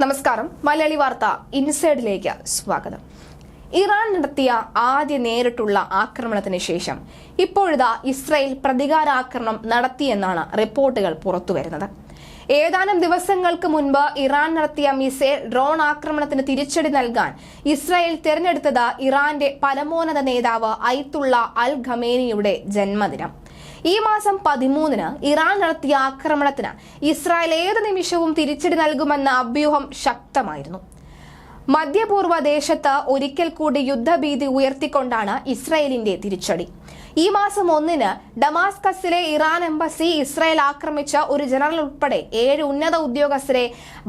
നമസ്കാരം. മലയാളി വാർത്ത ഇൻസൈഡിലേക്ക് സ്വാഗതം. ഇറാൻ നടത്തിയ ആദ്യ നേരിട്ടുള്ള ആക്രമണത്തിന് ശേഷം ഇപ്പോഴിതാ ഇസ്രയേൽ പ്രതികാരാക്രമണം നടത്തിയെന്നാണ് റിപ്പോർട്ടുകൾ പുറത്തുവരുന്നത്. ഏതാനും ദിവസങ്ങൾക്ക് മുൻപ് ഇറാൻ നടത്തിയ മിസൈൽ ഡ്രോൺ ആക്രമണത്തിന് തിരിച്ചടി നൽകാൻ ഇസ്രായേൽ തിരഞ്ഞെടുത്തത് ഇറാന്റെ പരമോന്നത നേതാവ് ഐത്തുള്ള അൽ ഖമേനിയുടെ ജന്മദിനം. ഈ മാസം പതിമൂന്നിന് ഇറാൻ നടത്തിയ ആക്രമണത്തിന് ഇസ്രായേൽ ഏത് നിമിഷവും തിരിച്ചടി നൽകുമെന്ന അഭ്യൂഹം ശക്തമായിരുന്നു. മധ്യപൂർവ ദേശത്ത് ഒരിക്കൽ കൂടി യുദ്ധഭീതി ഉയർത്തിക്കൊണ്ടാണ് ഇസ്രായേലിന്റെ തിരിച്ചടി. ഈ മാസം ഒന്നിന് ഡമാസ്കസിലെ ഇറാൻ എംബസി ഇസ്രായേൽ ആക്രമിച്ച ഒരു ജനറൽ ഉൾപ്പെടെ ഏഴ് ഉന്നത ഉദ്യോഗസ്ഥരെ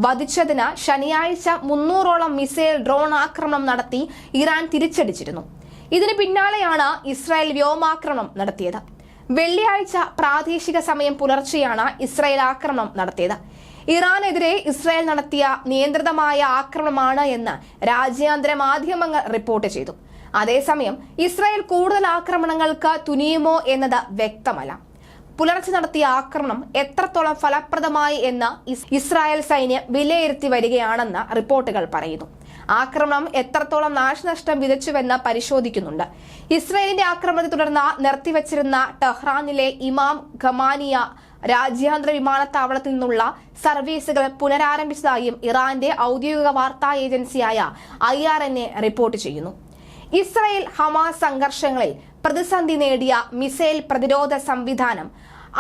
വധിച്ചതിന് ശനിയാഴ്ച മുന്നൂറോളം മിസൈൽ ഡ്രോൺ ആക്രമണം നടത്തി ഇറാൻ തിരിച്ചടിച്ചിരുന്നു. ഇതിന് പിന്നാലെയാണ് ഇസ്രായേൽ വ്യോമാക്രമണം നടത്തിയത്. വെള്ളിയാഴ്ച പ്രാദേശിക സമയം പുലർച്ചെയാണ് ഇസ്രായേൽ ആക്രമണം നടത്തിയത്. ഇറാനെതിരെ ഇസ്രായേൽ നടത്തിയ നിയന്ത്രിതമായ ആക്രമണമാണ് എന്ന് രാജ്യാന്തര മാധ്യമങ്ങൾ റിപ്പോർട്ട് ചെയ്തു. അതേസമയം ഇസ്രായേൽ കൂടുതൽ ആക്രമണങ്ങൾക്ക് തുനിയുമോ എന്നത് വ്യക്തമല്ല. പുലർച്ചെ നടത്തിയ ആക്രമണം എത്രത്തോളം ഫലപ്രദമായി എന്ന് ഇസ്രായേൽ സൈന്യം വിലയിരുത്തി വരികയാണെന്ന് റിപ്പോർട്ടുകൾ പറയുന്നു. ആക്രമണം എത്രത്തോളം നാശനഷ്ടം വിതച്ചുവെന്ന് പരിശോധിക്കുന്നുണ്ട്. ഇസ്രയേലിന്റെ ആക്രമണത്തെ തുടർന്ന് നിർത്തിവച്ചിരുന്ന ടെഹ്റാനിലെ ഇമാം ഖമാനിയ രാജ്യാന്തര വിമാനത്താവളത്തിൽ നിന്നുള്ള സർവീസുകൾ പുനരാരംഭിച്ചതായും ഇറാന്റെ ഔദ്യോഗിക വാർത്താ ഏജൻസിയായ I R N A report ചെയ്യുന്നു. ഇസ്രയേൽ ഹമാസ് സംഘർഷങ്ങളിൽ പ്രതിസന്ധി നേടിയ മിസൈൽ പ്രതിരോധ സംവിധാനം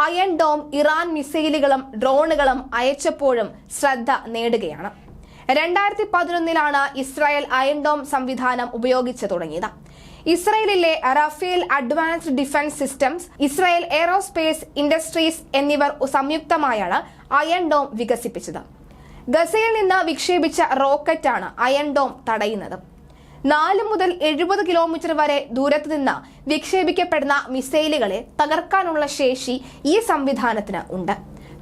അയൺ ഡോം ഇറാൻ മിസൈലുകളും ഡ്രോണുകളും അയച്ചപ്പോഴും ശ്രദ്ധ നേടുകയാണ്. രണ്ടായിരത്തി പതിനൊന്നിലാണ് ഇസ്രായേൽ അയൻഡോം സംവിധാനം ഉപയോഗിച്ചു തുടങ്ങിയത്. ഇസ്രയേലിലെ Rafael Advanced Defense Systems Israel Aerospace Industries എന്നിവർ സംയുക്തമായാണ് അയൺ ഡോം വികസിപ്പിച്ചത്. ഗസയിൽ നിന്ന് വിക്ഷേപിച്ച റോക്കറ്റാണ് അയൺ ഡോം തടയുന്നത്. നാല് മുതൽ എഴുപത് കിലോമീറ്റർ വരെ ദൂരത്ത് നിന്ന് വിക്ഷേപിക്കപ്പെടുന്ന മിസൈലുകളെ തകർക്കാനുള്ള ശേഷി ഈ സംവിധാനത്തിന് ഉണ്ട്.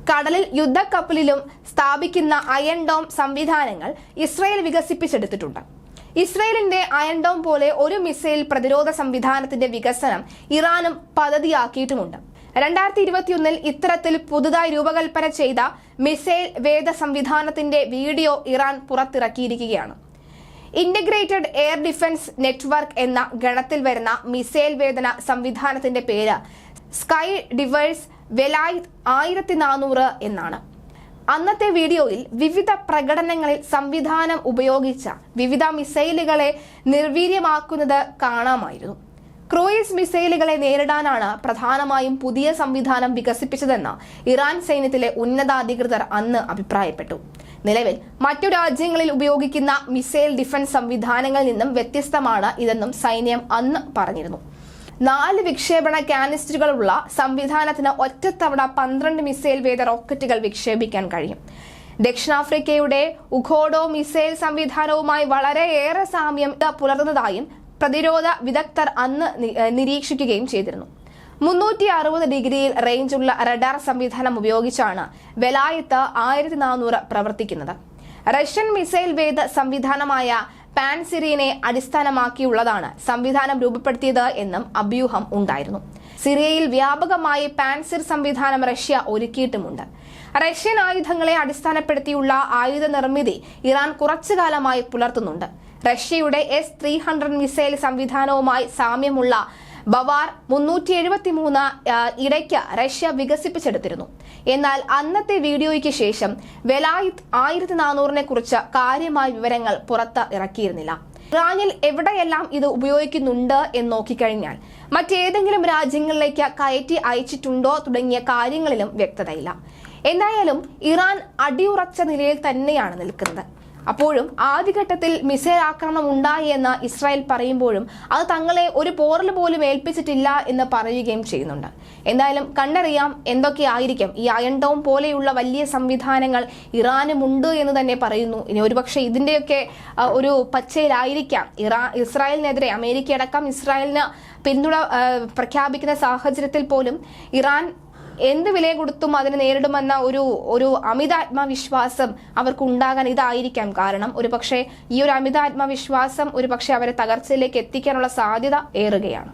കടലിൽ യുദ്ധക്കപ്പലിലും സ്ഥാപിക്കുന്ന അയൺ ഡോം സംവിധാനങ്ങൾ ഇസ്രയേൽ വികസിപ്പിച്ചെടുത്തിട്ടുണ്ട്. ഇസ്രയേലിന്റെ അയൺ ഡോം പോലെ ഒരു മിസൈൽ പ്രതിരോധ സംവിധാനത്തിന്റെ വികസനം ഇറാനും പദ്ധതിയാക്കിയിട്ടുമുണ്ട്. രണ്ടായിരത്തി ഇരുപത്തിയൊന്നിൽ ഇത്തരത്തിൽ പുതുതായി രൂപകൽപ്പന ചെയ്ത മിസൈൽ വേദ സംവിധാനത്തിന്റെ വീഡിയോ ഇറാൻ പുറത്തിറക്കിയിരിക്കുകയാണ്. ഇന്റഗ്രേറ്റഡ് എയർ ഡിഫൻസ് നെറ്റ്വർക്ക് എന്ന ഗണത്തിൽ വരുന്ന മിസൈൽ വേദന സംവിധാനത്തിന്റെ പേര് സ്കൈ ഡിവേഴ്സ് വെലായത് ആയിരത്തി നാനൂറ് എന്നാണ്. അന്നത്തെ വീഡിയോയിൽ വിവിധ പ്രകടനങ്ങളിൽ സംവിധാനം ഉപയോഗിച്ച വിവിധ മിസൈലുകളെ നിർവീര്യമാക്കുന്നത് കാണാമായിരുന്നു. ക്രൂയിസ് മിസൈലുകളെ നേരിടാനാണ് പ്രധാനമായും പുതിയ സംവിധാനം വികസിപ്പിച്ചതെന്ന് ഇറാൻ സൈന്യത്തിലെ ഉന്നതാധികൃതർ അന്ന് അഭിപ്രായപ്പെട്ടു. നിലവിൽ മറ്റു രാജ്യങ്ങളിൽ ഉപയോഗിക്കുന്ന മിസൈൽ ഡിഫൻസ് സംവിധാനങ്ങളിൽ നിന്നും വ്യത്യസ്തമാണ് ഇതെന്നും സൈന്യം അന്ന് പറഞ്ഞിരുന്നു. നാല് വിക്ഷേപണ കാനിസ്റ്ററുകളുള്ള സംവിധാനത്തിന് ഒറ്റത്തവണ പന്ത്രണ്ട് മിസൈൽ വേദ റോക്കറ്റുകൾ വിക്ഷേപിക്കാൻ കഴിയും. ദക്ഷിണാഫ്രിക്കയുടെ ഉഖോഡോ മിസൈൽ സംവിധാനവുമായി വളരെയേറെ സാമ്യം പുലർന്നതായും പ്രതിരോധ വിദഗ്ധർ അന്ന് നിരീക്ഷിക്കുകയും ചെയ്തിരുന്നു. മുന്നൂറ്റി അറുപത് ഡിഗ്രിയിൽ റേഞ്ചുള്ള റഡാർ സംവിധാനം ഉപയോഗിച്ചാണ് വെലായത്ത് ആയിരത്തി നാനൂറ് പ്രവർത്തിക്കുന്നത്. റഷ്യൻ മിസൈൽ വേദ സംവിധാനമായ പാൻസിറിയനെ അടിസ്ഥാനമാക്കിയുള്ളതാണ് സംവിധാനം രൂപപ്പെടുത്തിയത് എന്നും അഭ്യൂഹം ഉണ്ടായിരുന്നു. സിറിയയിൽ വ്യാപകമായി പാൻസിർ സംവിധാനം റഷ്യ ഒരുക്കിയിട്ടുമുണ്ട്. റഷ്യൻ ആയുധങ്ങളെ അടിസ്ഥാനപ്പെടുത്തിയുള്ള ആയുധ നിർമ്മിതി ഇറാൻ കുറച്ചു കാലമായി പുലർത്തുന്നുണ്ട്. റഷ്യയുടെ എസ് ത്രീ ഹൺഡ്രഡ് മിസൈൽ സംവിധാനവുമായി സാമ്യമുള്ള ബവാർ മുന്നൂറ്റി എഴുപത്തി മൂന്ന് ഇടയ്ക്ക് റഷ്യ വികസിപ്പിച്ചെടുത്തിരുന്നു. എന്നാൽ അന്നത്തെ വീഡിയോയ്ക്ക് ശേഷം വെലായിത് ആയിരത്തി നാനൂറിനെ കുറിച്ച് കാര്യമായ വിവരങ്ങൾ പുറത്ത് ഇറക്കിയിരുന്നില്ല. ഇറാനിൽ എവിടെയെല്ലാം ഇത് ഉപയോഗിക്കുന്നുണ്ട് എന്ന് നോക്കിക്കഴിഞ്ഞാൽ മറ്റേതെങ്കിലും രാജ്യങ്ങളിലേക്ക് കയറ്റി അയച്ചിട്ടുണ്ടോ തുടങ്ങിയ കാര്യങ്ങളിലും വ്യക്തതയില്ല. എന്തായാലും ഇറാൻ അടിയുറച്ച നിലയിൽ തന്നെയാണ് നിൽക്കുന്നത്. അപ്പോഴും ആദ്യഘട്ടത്തിൽ മിസൈൽ ആക്രമണം ഉണ്ടായി എന്ന് ഇസ്രായേൽ പറയുമ്പോഴും അത് തങ്ങളെ ഒരു പോറൽ പോലും ഏൽപ്പിച്ചിട്ടില്ല എന്ന് പറയുകയും ചെയ്യുന്നുണ്ട്. എന്തായാലും കണ്ടറിയാം എന്തൊക്കെയായിരിക്കും ഈ അയൺ ഡോം പോലെയുള്ള വലിയ സംവിധാനങ്ങൾ ഇറാനും ഉണ്ട് എന്ന് തന്നെ പറയുന്നു. ഇനി ഒരുപക്ഷെ ഇതിന്റെയൊക്കെ ഒരു പച്ചയിലായിരിക്കാം. ഇറാ ഇസ്രായേലിനെതിരെ അമേരിക്ക അടക്കം ഇസ്രായേലിന് പിന്തുണ പ്രഖ്യാപിക്കുന്ന സാഹചര്യത്തിൽ പോലും ഇറാൻ എന്ത് വില കൊടുത്തും അതിനെ നേരിടുമെന്ന ഒരു ഒരു അമിതാത്മവിശ്വാസം അവർക്ക് ഉണ്ടാകാൻ ഇതായിരിക്കാം കാരണം ഒരു പക്ഷേ ഈ ഒരു അമിതാത്മവിശ്വാസം ഒരു പക്ഷേ അവരെ തകർച്ചയിലേക്ക് എത്തിക്കാനുള്ള സാധ്യത ഏറുകയാണ്.